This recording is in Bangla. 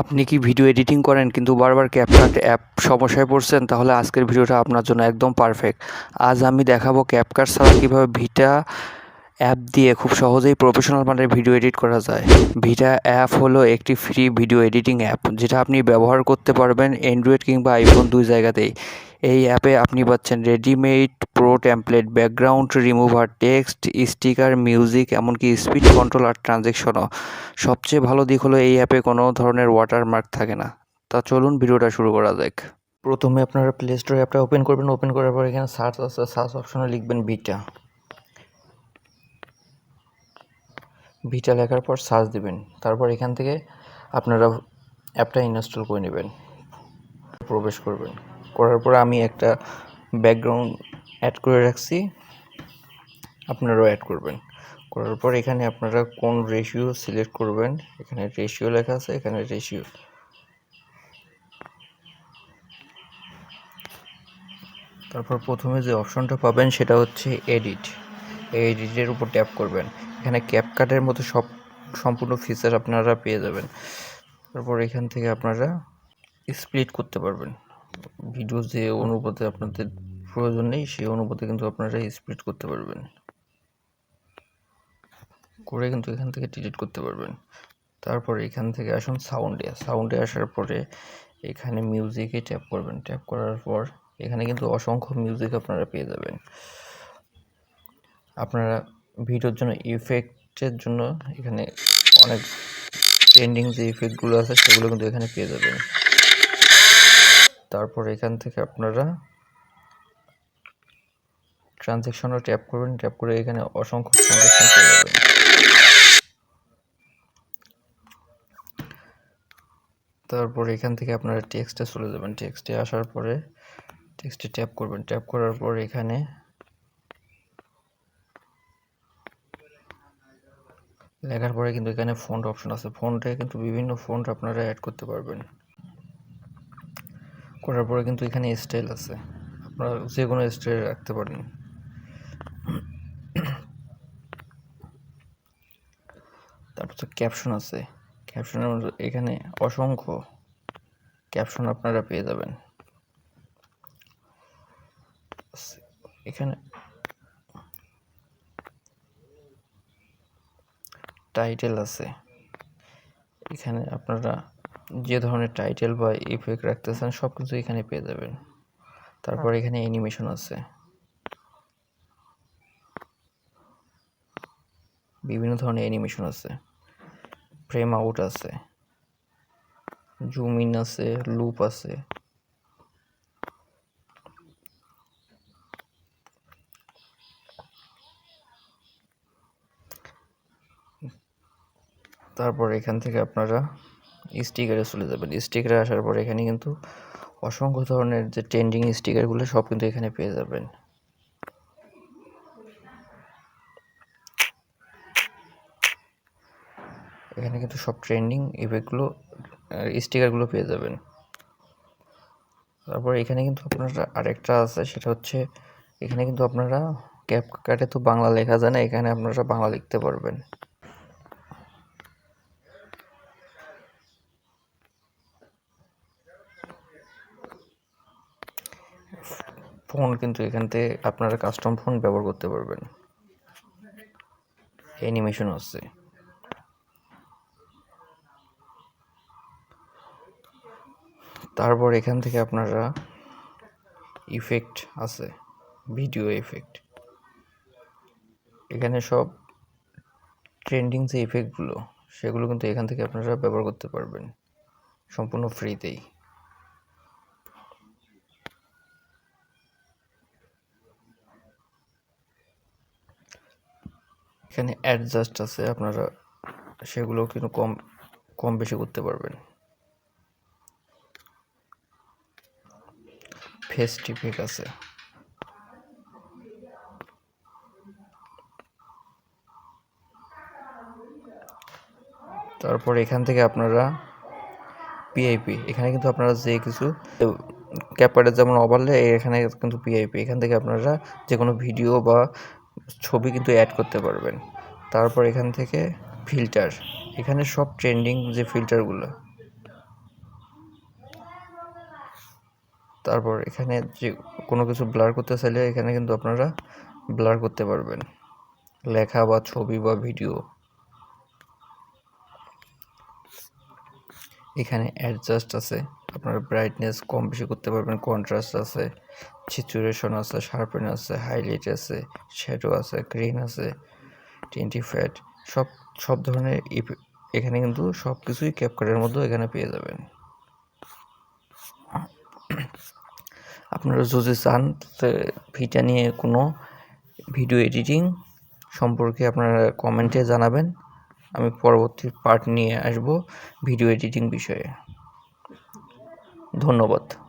আপনি কি ভিডিও এডিটিং করেন? কিন্তু বারবার ক্যাপকাট অ্যাপ সমস্যায় পড়ছেন, তাহলে আজকের ভিডিওটা আপনার জন্য একদম পারফেক্ট আজ আমি দেখাবো ক্যাপকাট ছাড়া কীভাবে ভিটা অ্যাপ দিয়ে খুব সহজেই প্রফেশনাল মানের ভিডিও এডিট করা যায়। ভিটা অ্যাপ হলো একটি ফ্রি ভিডিও এডিটিং অ্যাপ যেটা আপনি ব্যবহার করতে পারবেন অ্যান্ড্রয়েড কিংবা আইফোন দুই জায়গাতেই। এই অ্যাপে আপনি পাচ্ছেন readymade pro template background remover text sticker music এমনকি স্পিড কন্ট্রোল আর ট্রানজেকশনও সবচেয়ে ভালো দিক হলো এই অ্যাপে কোনো ধরনের ওয়াটারমার্ক থাকে না। তা চলুন ভিডিওটা শুরু করা যাক। প্রথমে আপনারা প্লে স্টোর অ্যাপটা ওপেন করবেন। ওপেন করার পর এখানে সার্চ আছে সার্চ অপশনে লিখবেন ভিটা ভিটা লেখার পর সার্চ দিবেন। তারপর এখান থেকে আপনারা অ্যাপটা ইনস্টল করে নেবেন। প্রবেশ করবেন। করার পর আমি একটা ব্যাকগ্রাউন্ড অ্যাড করে রাখছি। আপনারাও অ্যাড করবেন। করার পর এখানে আপনারা কোন রেশিও সিলেক্ট করবেন। এখানে রেশিও লেখা আছে, এখানে রেশিও। তারপর প্রথমে যে অপশনটা পাবেন সেটা হচ্ছে এডিট। এই এডিটের উপর ট্যাপ করবেন। এখানে ক্যাপ ক্যাপকাটের মতো সব সম্পূর্ণ ফিচার আপনারা পেয়ে যাবেন। তারপর এখান থেকে আপনারা স্প্লিট করতে পারবেন। ভিডিও যে অনুপাতে আপনাদের প্রয়োজন নেই, সেই অনুপাতে কিন্তু আপনারা স্প্লিট করতে পারবেন। করে কিন্তু এখান থেকে ডিলিট করতে পারবেন। তারপর এখান থেকে আসুন সাউন্ডে সাউন্ডে আসার পরে এখানে মিউজিকে ট্যাপ করবেন। ট্যাপ করার পর এখানে কিন্তু অসংখ্য মিউজিক আপনারা পেয়ে যাবেন। আপনারা ভিডিওর জন্য ইফেক্টের জন্য এখানে অনেক ট্রেন্ডিং যে ইফেক্টগুলো আছে সেগুলো কিন্তু এখানে পেয়ে যাবেন। তারপর এখান থেকে আপনারা ট্রানজ্যাকশনও ট্যাপ করবেন ট্যাপ করে এখানে অসংখ্য ট্রানজ্যাকশন পেয়ে যাবেন। তারপর এখান থেকে আপনারা টেক্সটে চলে যাবেন। টেক্সটে আসার পরে টেক্সটে ট্যাপ করবেন। ট্যাপ করার পর এখানে লেখার পরে কিন্তু এখানে ফন্ট অপশন আছে। ফন্টে কিন্তু বিভিন্ন ফন্ট আপনারা অ্যাড করতে পারবেন। করার পরে কিন্তু এখানে স্টাইল আছে। আপনারা যে কোনো স্টাইল রাখতে পারেন। তারপর তো ক্যাপশন আছে। ক্যাপশনের মধ্যে এখানে অসংখ্য ক্যাপশন আপনারা পেয়ে যাবেন। এখানে টাইটেল আছে। এখানে আপনারা যে ধরনের টাইটেল বা ইফেক্ট রাখতেছেন সব কিছু এখানে পেয়ে যাবেন। তারপর এখানে অ্যানিমেশন আছে। বিভিন্ন ধরনের অ্যানিমেশন আছে। ফ্রেম আউট আছে। জুম ইন আছে লুপ আছে। তারপর এখান থেকে আপনারা স্টিকারে চলে যাবেন। স্টিকারে আসার পর এখানে কিন্তু অসংখ্য ধরনের যে ট্রেন্ডিং স্টিকারগুলো সব কিন্তু এখানে পেয়ে যাবেন। এখানে কিন্তু সব ট্রেন্ডিং ইভেন্টগুলো স্টিকারগুলো পেয়ে যাবেন। তারপর এখানে কিন্তু আপনারা আরেকটা আছে, সেটা হচ্ছে এখানে কিন্তু আপনারা ক্যাপ কাটে তো বাংলা লেখা যায় না, এখানে আপনারা বাংলা লিখতে পারবেন। ফোন, কিন্তু এখান থেকে আপনারা কাস্টম ফোন ব্যবহার করতে পারবেন। অ্যানিমেশন আছে। তারপর এখান থেকে আপনারা ইফেক্ট আছে ভিডিও ইফেক্ট এখানে সব ট্রেন্ডিং যে ইফেক্টগুলো সেগুলো কিন্তু এখান থেকে আপনারা ব্যবহার করতে পারবেন। সম্পূর্ণ ফ্রিতেই এখানে অ্যাডজাস্ট আছে, আপনারা সেগুলো কিন্তু কম কম বেশি করতে পারবেন। ফেস টিপিক আছে। তারপর এখান থেকে আপনারা পিআইপি এখানে কিন্তু আপনারা যে কিছু ক্যাপারের যেমন ওভারলে এখানে কিন্তু পিআইপি এখান থেকে আপনারা যে কোনো ভিডিও বা ছবি কিন্তু অ্যাড করতে পারবেন। তারপর এখান থেকে ফিল্টার এখানে সব ট্রেন্ডিং যে ফিল্টারগুলো তারপর এখানে যে কোনো কিছু ব্লার করতে চাইলে এখানে কিন্তু আপনারা ব্লার করতে পারবেন। লেখা বা ছবি বা ভিডিও এখানে অ্যাডজাস্ট আছে। আপনারা ব্রাইটনেস কম বেশি করতে পারবেন কন্ট্রাস্ট আছে সিচুয়েশন আছে শার্পেন আছে হাইলাইট আছে শ্যাডো আছে গ্রিন আছে টোয়েন্টি ফ্যাট সব সব ধরনের এখানে কিন্তু সব কিছুই ক্যাপকাটের মধ্যে এখানে পেয়ে যাবেন। আপনারা যদি চান ভিটা নিয়ে কোনো ভিডিও এডিটিং সম্পর্কে আপনারা কমেন্টে জানাবেন। আমি পরবর্তী পার্ট নিয়ে আসব ভিডিও এডিটিং বিষয়ে। ধন্যবাদ।